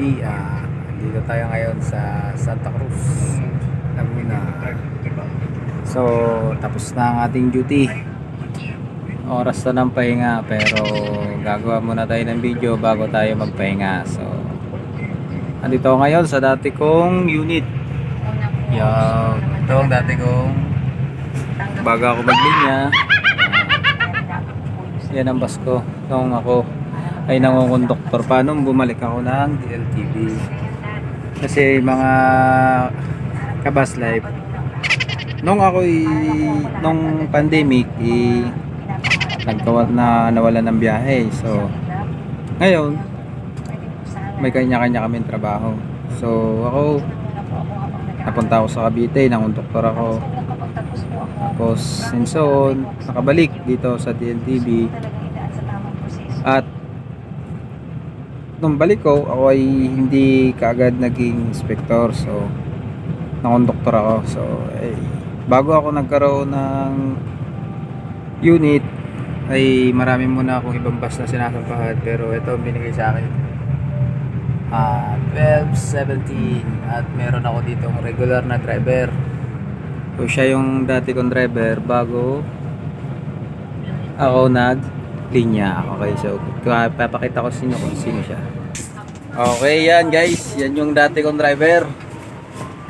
mga kabady. Ah, dito tayo ngayon sa Santa Cruz, Laguna. So, tapos na ang ating duty. Oras na ng pahinga pero gagawa muna tayo ng video bago tayo magpahinga. So, andito ngayon sa dati kong unit. Yan. Ito ang dati kong bago ako maglinya. Yan ang bus ko. Nung ako ay nangungonduktor pa nung bumalik ako ng DLTV. Kasi mga kabas life nung ako nung pandemic i nagkawat na nawala ng biyahe. So ngayon may kanya-kanya kaming trabaho. So ako napunta ako sa Cavite, nangonduktor ako. Tapos since on, nakabalik dito sa DLTV. At nung balik ko, ako ay hindi kaagad naging inspector. So, nakonduktor ako. So, ay, bago ako nagkaroon ng unit, ay marami muna akong ibang bus na sinasampahan. Pero ito binigay sa akin. Ah, 12.17 at meron ako dito regular na driver. So, siya yung dati kong driver bago ako nag linya. Okay, so papakita ko sino kung sino siya. Okay, yan guys. Yan yung dati kong driver.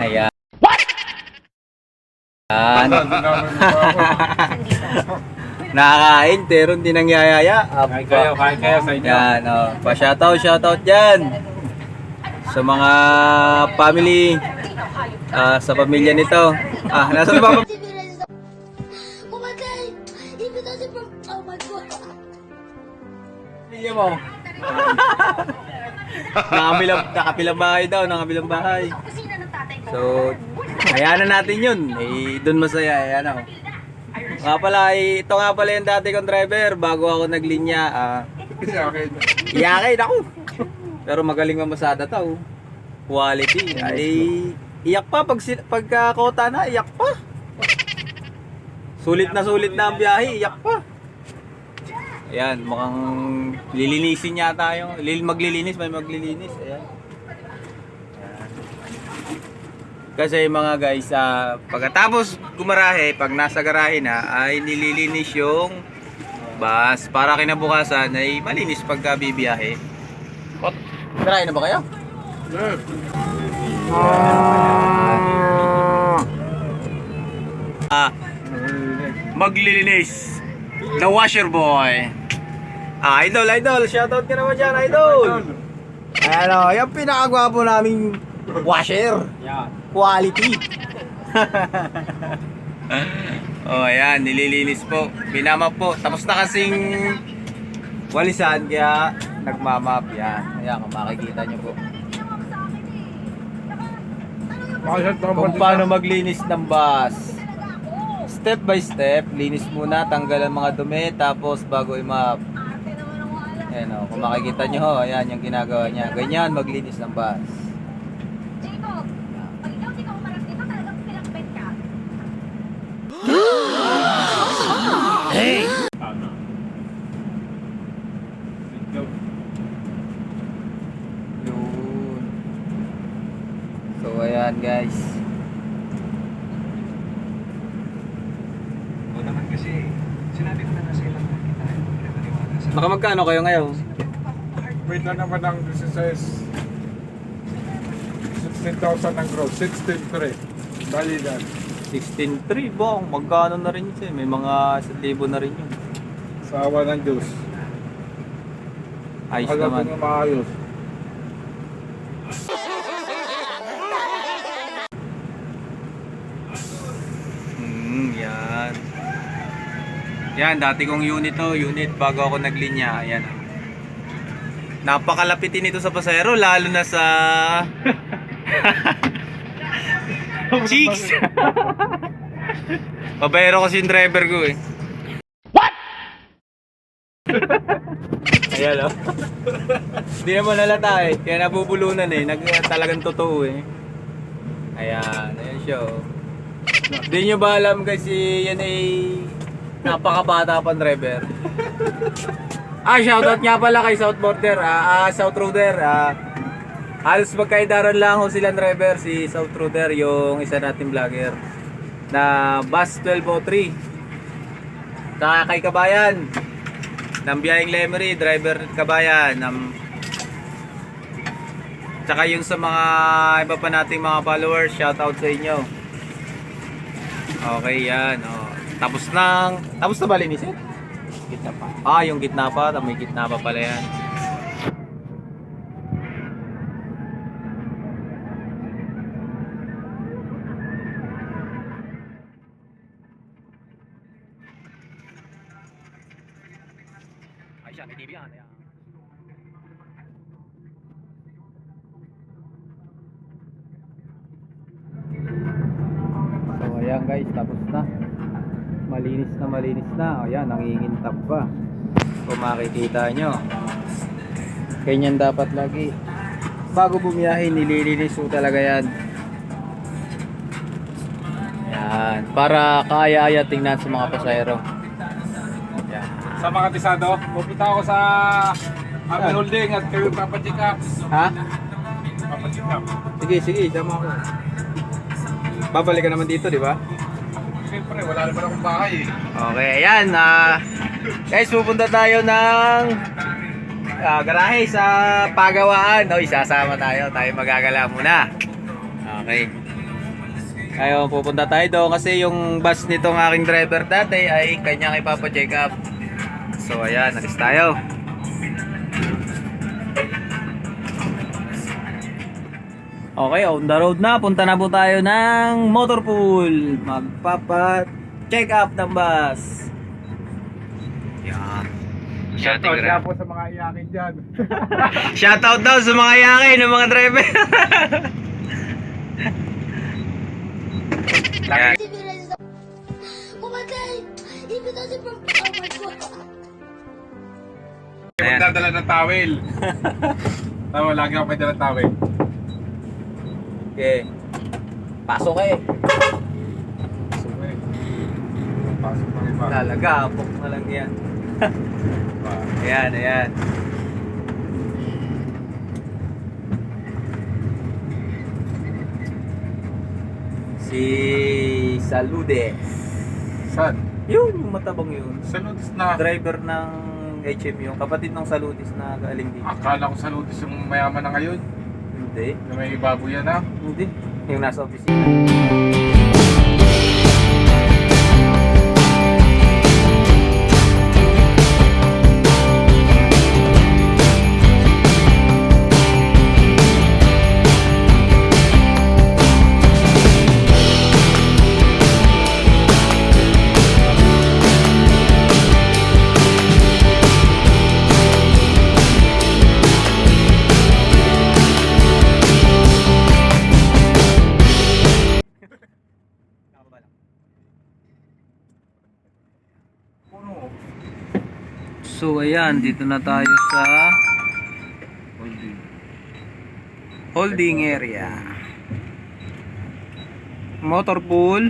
Ayan. Yan. Nakakain pero hindi nangyayaya. Kain kayo, kain kayo sa inyo. Yan, oh. Pa-shoutout, shoutout dyan. Sa mga family, ah, sa pamilya nito. Ah, nasa na ba? Mo. nakabilang, nakabilang bahay daw, nakabilang bahay. So, hayaan na natin yun. Eh, doon masaya, ayan ako. Nga pala, eh, ito nga pala yung dati kong driver. Bago ako naglinya, ah, iyakin ako. Pero magaling mamasada to. Quality. Ay, iyak pa pag pagka kota na, iyak pa. Sulit na sulit na ang biyahe, iyak pa. Ayan, mukhang lilinisin yata yung, lil maglilinis, may maglilinis. Ayan. Ayan. Kasi mga guys, ah, pagkatapos gumarahe, pag nasa garahe na, ay nililinis yung bus para kinabukasan ay malinis pagka bibiyahe. What? Garahe na ba kayo? Ah, maglilinis. The washer boy. Ah, idol, idol. Shoutout ka naman dyan, idol. Ano, yung pinakagwapo naming washer. Yeah. Quality. oh, ayan, nililinis po. Binamap po. Tapos na kasing walisan, kaya nagmamap. Yan. Ayan, kung makikita nyo po. Kung paano maglinis ng bus. Step by step, linis muna, tanggal ang mga dumi, tapos bago i-map. Ayan o, kung makikita nyo ho, ayan yung ginagawa niya. Ganyan maglinis ng bus. Ka. Yun. So ayan guys. O naman kasi, sinabi ko na nasa ilang kita. Sa Baka magkano kayo ngayon? Wait na naman ang 16. 16,000 ang gross. 16,300. Bali na. 16.3 bong, magkano na rin siya. May mga 1,000 na rin yun. Sa awa ng Diyos. Ayos Alam naman. ko maayos. Hmm, yan. Yan, dati kong unit to, unit bago ako naglinya. Ayan. Napakalapitin ito sa pasero, lalo na sa Cheeks! Babayero kasi yung driver ko eh. What? Ayan o. Hindi naman halata eh. Kaya nabubulunan eh. Nag, talagang totoo eh. Ayan. Ayan siya oh. Hindi nyo ba alam kasi yan ay napakabata pang driver. Ah, shoutout nga pala kay South Border, ah, ah, South Roader. Ah, halos magkaidaran lang ho silang driver, si South Roader, yung isa nating vlogger na bus 1203. Saka kay Kabayan, ng biyaheng Lemery, driver Kabayan, ng Tsaka yung sa mga iba pa nating mga followers, shoutout sa inyo. Okay, yan. Oh. Tapos nang, tapos na ba linisin? Kita pa. Ah, yung gitna pa, may gitna pa pala yan. Nangingintab pa. Kung makikita nyo. Ganyan dapat lagi. Bago bumiyahe, nililinis po talaga yan. Yan. Para kaya-aya tingnan sa mga pasahero. Yan. Sa mga tisado, pupunta ako sa Happy Holding at kayo papacheck up. Ha? Papacheck up. Sige, sige. Sama ko. Babalik ka naman dito, di ba? Siyempre, wala naman akong bahay eh. Okay, ayan. ah guys, pupunta tayo ng ah, garahe sa Pagawaan. O, isasama tayo. Tayo magagala muna. Okay. Ngayon, pupunta tayo doon kasi yung bus nitong aking driver dati ay kanyang ipapacheck up. So, ayan. Alis tayo. Okay, on the road na. Punta na po tayo ng motor pool. Magpapa check up ng bus. Yan. Shoutout nga po sa mga iyakin dyan. Shoutout daw sa mga yakin ng mga driver. Yan. Sa... Pumatay! Ibig my God! Ayan. Magdadala ng towel. Tama, lagi ako may dala towel. Okay. Pasok eh. So, eh. Pasok ng iba. Lalagapok na lang yan. Ayan, ayan. Si Saludes. Saan? Yun, yung matabang yun. Salutis na. Driver ng HM yung kapatid ng Saludes na galing dito. Akala ko salutis yung mayaman na ngayon. Hindi. Na may baboy yan ha. Hindi. Yung nasa opisina. Ayan, dito na tayo sa Holding. holding area. Motor pool.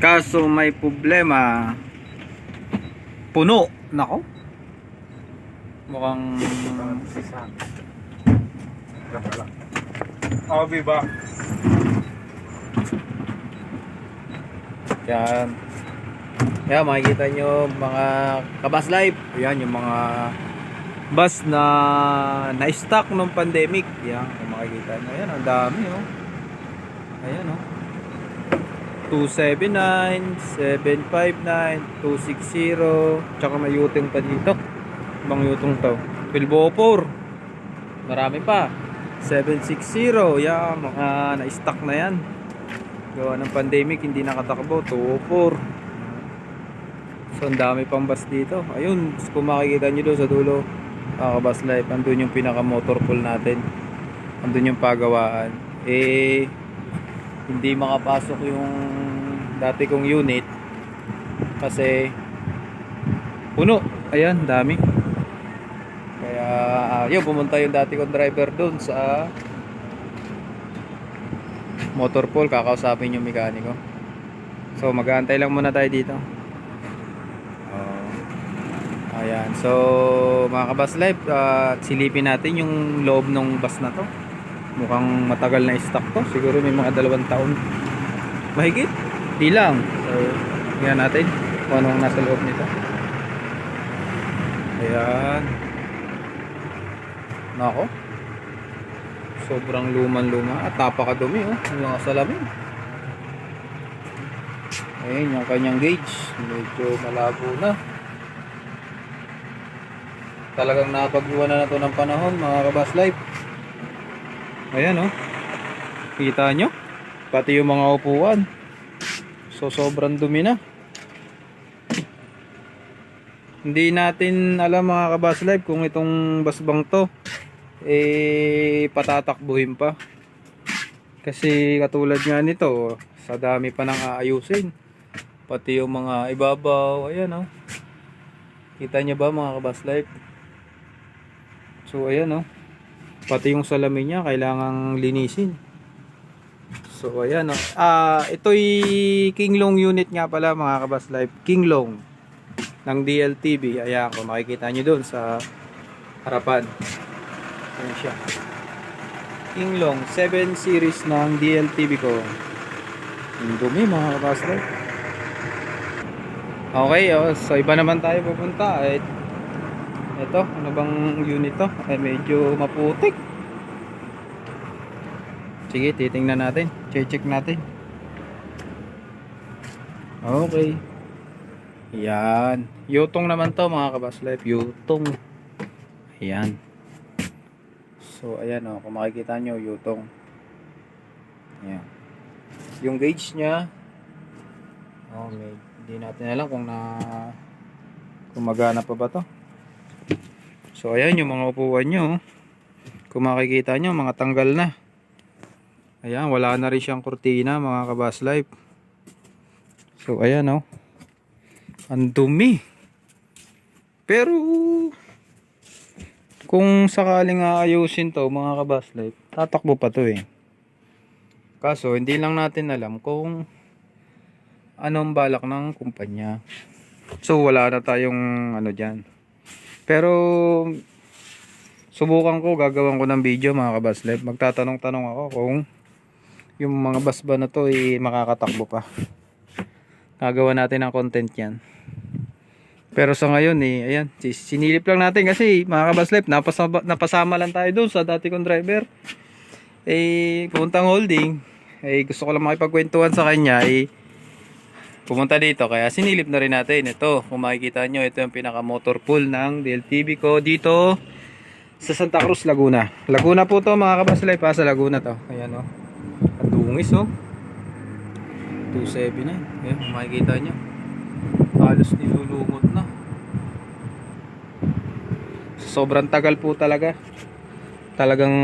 Kaso may problema. Puno. Nako. Mukhang Oh, ba? Yan. Yan, makikita nyo mga kabas life. Yan, yung mga bus na na-stock nung pandemic. Yan, kung makikita nyo. Yan, ang dami, oh. Ayan, oh. 279, 759, 260, tsaka may yutong pa dito. Ibang yutong to. 1204. Marami pa. 760, yan, mga na-stock na yan. Gawa ng pandemic, hindi nakatakbo. 204. So, ang dami pang bus dito. Ayun, kung makikita nyo doon sa dulo, uh, bus life, andun yung pinaka motor pool natin. Andun yung pagawaan. Eh, hindi makapasok yung dati kong unit kasi puno. Ayan, dami. Kaya, uh, yun, pumunta yung dati kong driver doon sa motor pool, kakausapin yung mekaniko. So, mag-aantay lang muna tayo dito. Ayan. So, mga kabas live, ah, silipin natin yung loob ng bus na to. Mukhang matagal na stock to. Siguro may mga dalawang taon. Mahigit? Di lang. So, tingnan natin kung anong nasa loob nito. Ayan. Nako. Sobrang luman-luma at napakadumi oh. Yung mga salamin. Ayun, yung kanyang gauge. Medyo malabo na. Talagang napag-iwan na to ng panahon, mga kabas life. Ayan, oh. Kita nyo? Pati yung mga upuan. So, sobrang dumi na. Hindi natin alam mga kabas life kung itong basbang to eh patatakbuhin pa. Kasi katulad nga nito, sa dami pa nang aayusin. Pati yung mga ibabaw, ayan oh. Kita niyo ba mga kabas life? So ayan oh. Pati yung salamin niya kailangang linisin. So ayan oh. Ah, ito'y Kinglong unit nga pala mga kabas life. Kinglong ng DLTV. Ayan kung makikita niyo doon sa harapan. Ayan siya. Kinglong 7 series ng DLTV ko. Ang dumi mga kabas life. Okay, oh, so iba naman tayo pupunta. Eh, ito, ano bang unit to? Ay, medyo maputik. Sige, titingnan natin. Check-check natin. Okay. Yan. Yutong naman to mga kabas life. Yutong. Ayan. So, ayan o. kung makikita nyo, yutong. Ayan. Yung gauge niya, oh, may, hindi natin alam kung na kung magana pa ba to. So, ayan yung mga upuan nyo. oh. Kung makikita nyo, mga tanggal na. Ayan, wala na rin siyang kurtina, mga kabas life. So, ayan oh. Ang dumi. Pero, kung sakaling aayusin to, mga kabas life, tatakbo pa to eh. Kaso, hindi lang natin alam kung anong balak ng kumpanya. So, wala na tayong ano dyan. Pero, subukan ko, gagawin ko ng video mga kabas life. Magtatanong-tanong ako kung yung mga bus ba na to ay makakatakbo pa. Gagawa natin ng content yan. Pero sa ngayon eh, ayan, sinilip lang natin kasi mga kabas life, napasama, napasama lang tayo doon sa dati kong driver. Eh, pupuntang holding. Eh, gusto ko lang makipagkwentuhan sa kanya. Eh, pumunta dito. Kaya sinilip na rin natin. Ito, kung makikita nyo, ito yung pinaka motor pool ng DLTV ko dito sa Santa Cruz, Laguna. Laguna po to mga kabas life, ha, sa Laguna to. Ayan o. Oh. Ang dungis oh. 279. Ayan, kung makikita nyo. Halos nilulungot na. Sobrang tagal po talaga. Talagang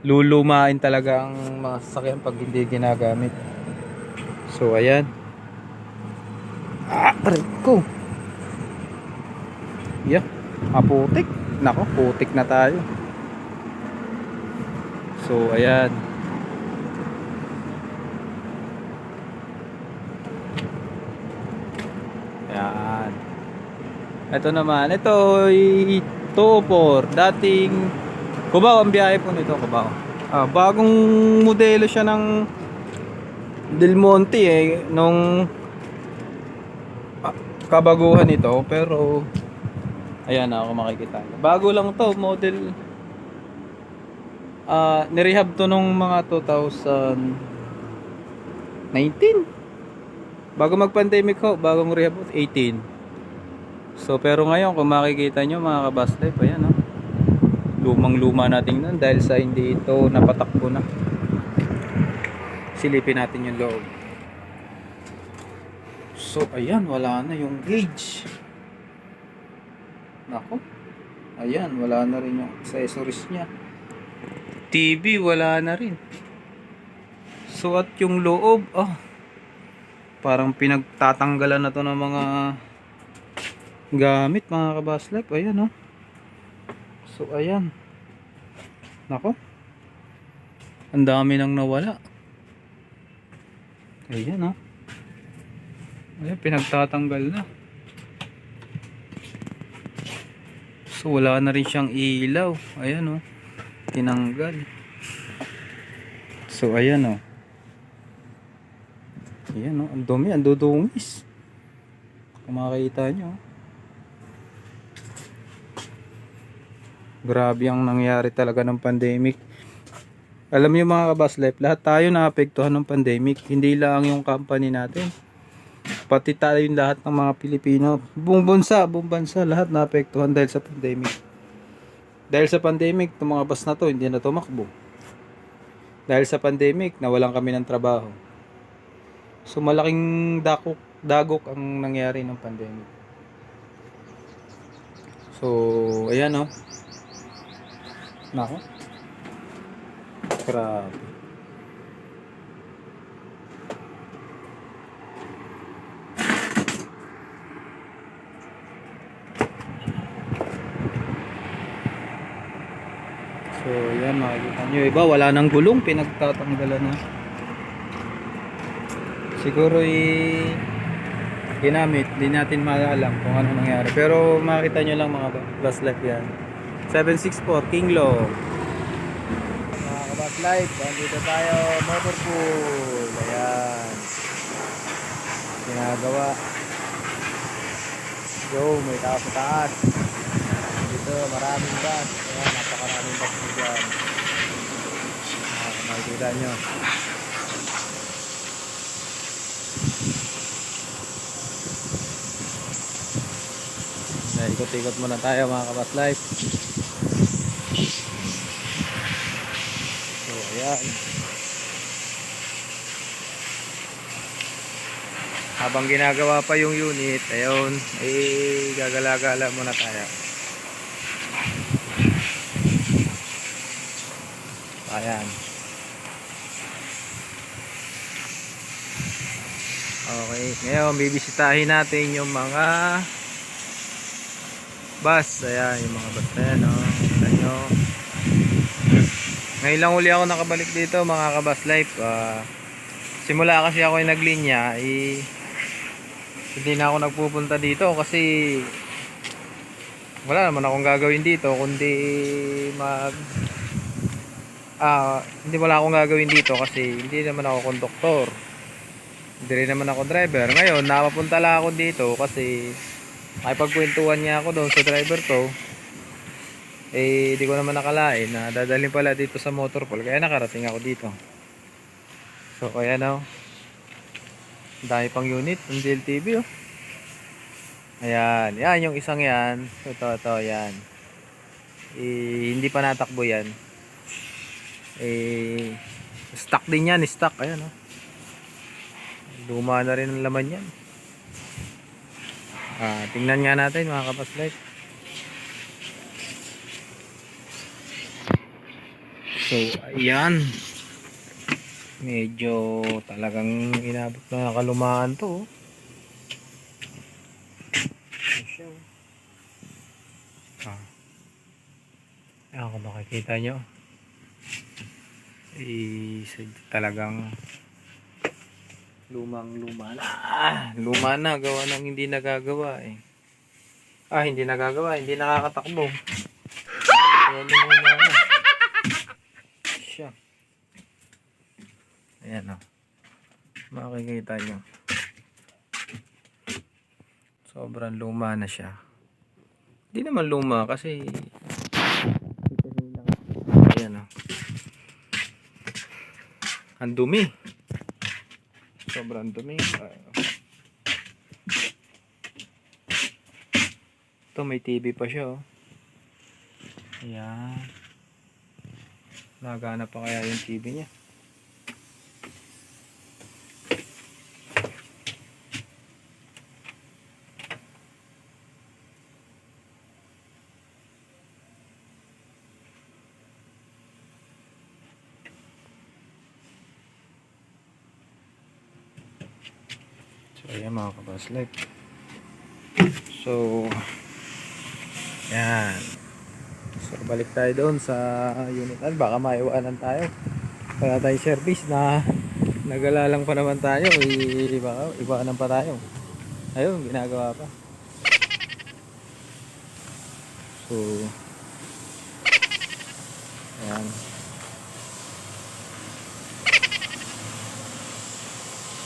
lulumain talaga ang mga sasakyan pag hindi ginagamit. So, ayan. Ah, aray ko. Yeah, maputik. Nako, putik na tayo. So, ayan. Ayan. Ito naman. Ito ay 204. Dating Cubao ang biyahe po nito, Cubao. Ah, bagong modelo siya ng Del Monte eh nung ah, kabaguhan nito pero ayan na ako makikita. Bago lang to, model ah nirehab to nung mga 2019. Bago mag-pandemic ho, bagong rehab 18. So pero ngayon kung makikita nyo mga kabas life, ayan oh. Lumang luma natin nun dahil sa hindi ito napatakbo na. Silipin natin yung loob. So ayan, wala na yung gauge. Nako. Ayan, wala na rin yung accessories niya. TV, wala na rin. So at yung loob, oh, parang pinagtatanggalan na to ng mga gamit mga kabaslap ayan oh so ayan nako ang dami nang nawala ayan oh ayan pinagtatanggal na So wala na rin siyang ilaw. Ayan oh. Tinanggal. So ayan oh. Ayan oh. Ang dumi. Ang dudungis. Kung makikita nyo. Grabe ang nangyari talaga ng pandemic. Alam niyo mga kabas life, lahat tayo naapektuhan ng pandemic. Hindi lang yung company natin. Pati tayo yung lahat ng mga Pilipino. Buong bansa, buong bansa, lahat naapektuhan dahil sa pandemic. Dahil sa pandemic, itong mga bus na to, hindi na tumakbo. Dahil sa pandemic, nawalan kami ng trabaho. So malaking dakok, dagok ang nangyari ng pandemic. So, ayan oh. Nako. Grabe. So, yan makikita nyo. Iba, wala nang gulong. Pinagtatanggalan na. Siguro i ginamit. Hindi natin maalam kung ano nangyari. Pero makita nyo lang mga bus life yan. 764 King Law. Mga kabas life, dito tayo. Motorpool. Ayan. Ginagawa. Yo, may tao sa taas. Dito, maraming bus. Ayan, napakaraming bus dyan. Ah, makikita nyo. Ikot-ikot muna tayo mga kabas life. Ayan. Habang ginagawa pa yung unit, ayun, eh, gagala-gala muna tayo. Ayan. Okay, ngayon bibisitahin natin yung mga bus. Ayan, yung mga bus na yan, oh. Kita nyo. Ngayon lang uli ako nakabalik dito, mga kabus life. Ah, simula kasi ako yung naglinya, eh, hindi na ako nagpupunta dito kasi wala naman akong gagawin dito kundi mag ah hindi wala akong gagawin dito kasi hindi naman ako konduktor. Hindi rin naman ako driver. Ngayon napapunta lang ako dito kasi makipagkwentuhan niya ako doon sa driver to eh di ko naman nakalain na dadalhin pala dito sa motorpool kaya nakarating ako dito so kaya na ang dami pang unit ng DLTV oh. Ayan, yan yung isang yan. Ito, ito, yan. Eh, hindi pa natakbo yan. Eh, stock din yan, stock. Ayan oh. Luma na rin ang laman yan. Ah, tingnan nga natin mga kapaslight. So, ayan. Medyo talagang inabot na kalumaan to oh. Ayan ah. Ayan kung makikita nyo. Eh, talagang lumang luma na. Ah, luma na. Gawa ng hindi nagagawa eh. Ah hindi nagagawa. Hindi nakakatakbo. Lumuna na siya Ayan o. Makikita nyo. Sobrang luma na siya. Hindi naman luma kasi Ayan o. Ang dumi. Sobrang dumi. Ito may TV pa siya oh. Ayan. Nagana pa kaya yung TV niya. So, life. So, yan. So, balik tayo doon sa unitan. Baka maiwanan tayo. Wala tayong service na nagalalang pa naman tayo. I, baka iwanan pa tayo. Ayun, ginagawa pa. So,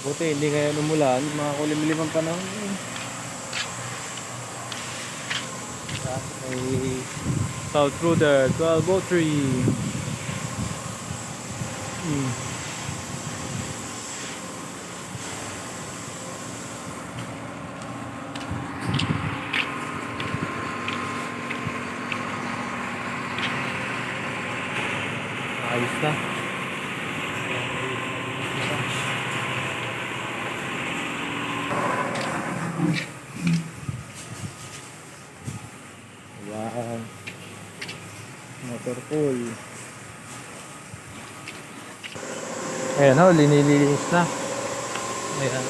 Buti, hindi ngayon umulan. Mga kulimlimang panahon. Eh. May South Ruder 1203. Hmm. Ayos na. Wow. Motor pool. Ayan o, linilinis na. Ayan.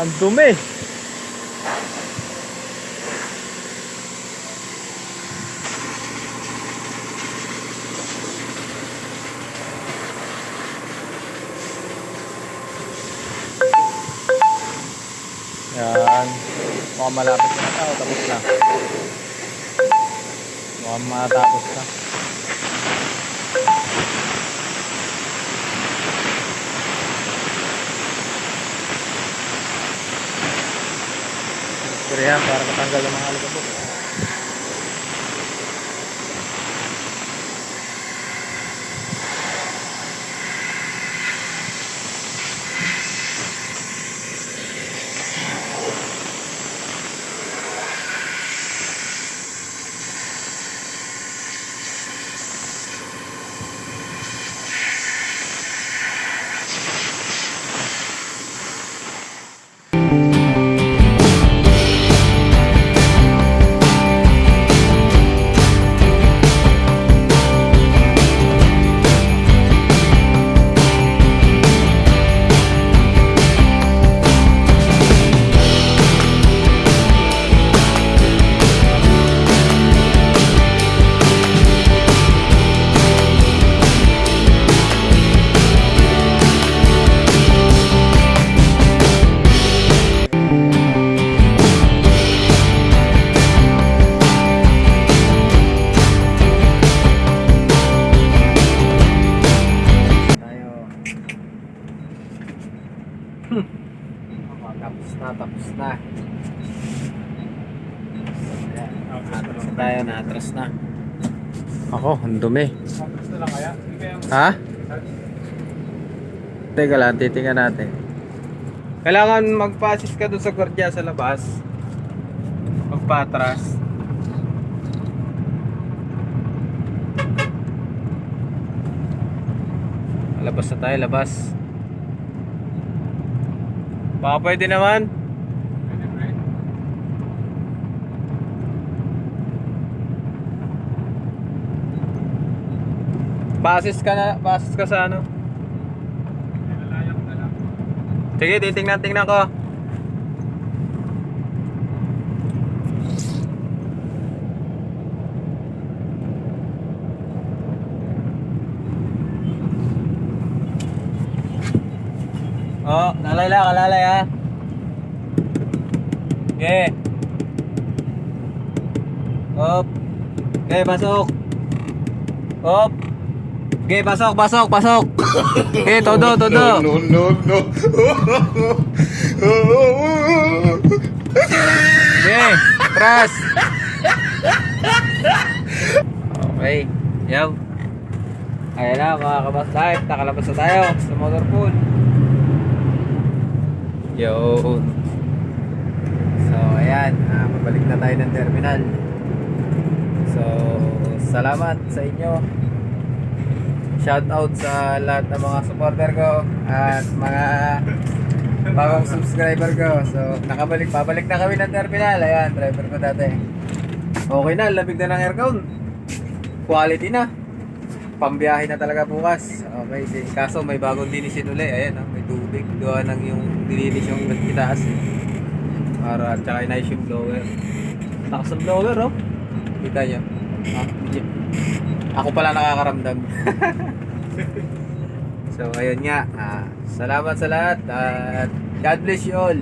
Ang dumi. Yan. Mukhang malapit na tao. Tapos na. Mukhang matapos na. Yan, para matanggal ang mga alikabok. Tapos na, tapos na. Atras na tayo, na-atras na. Ako, ang dumi. Na lang kaya? Ha? Teka lang, titingnan natin. Kailangan magpa-assist ka dun sa gwardiya sa labas. Magpa-atras. Labas na tayo, labas. Baka pwede naman. Pa-assist ka na, pa-assist ka sa ano. Sige, titingnan, tingnan ko. Oh, lalay lang, kalalay ha. Okay. Op. Okay, pasok. Op. Okay, pasok, pasok, pasok. Okay, todo, todo. no, no, no. Okay, tras. Okay, yaw. Ayan na mga kabas life, nakalabas na tayo sa motor pool. Yun. So, ayan, ah, pabalik na tayo ng terminal. So, salamat sa inyo. Shout out sa lahat ng mga supporter ko at mga bagong subscriber ko. So, nakabalik, pabalik na kami ng terminal. Ayan, driver ko dati. Okay na, labig na ng aircon. Quality na. Pambiyahe na talaga bukas. Okay, di, kaso may bagong dinisin uli. Ayan, oh, may tubig. Gawa ng yung dinilis yung itaas. Eh. Para tsaka inayos yung blower. Lakas ng blower oh. Kita nyo. Ah. Ako pala nakakaramdam. so ayun nga. Ah, salamat sa lahat at God bless you all.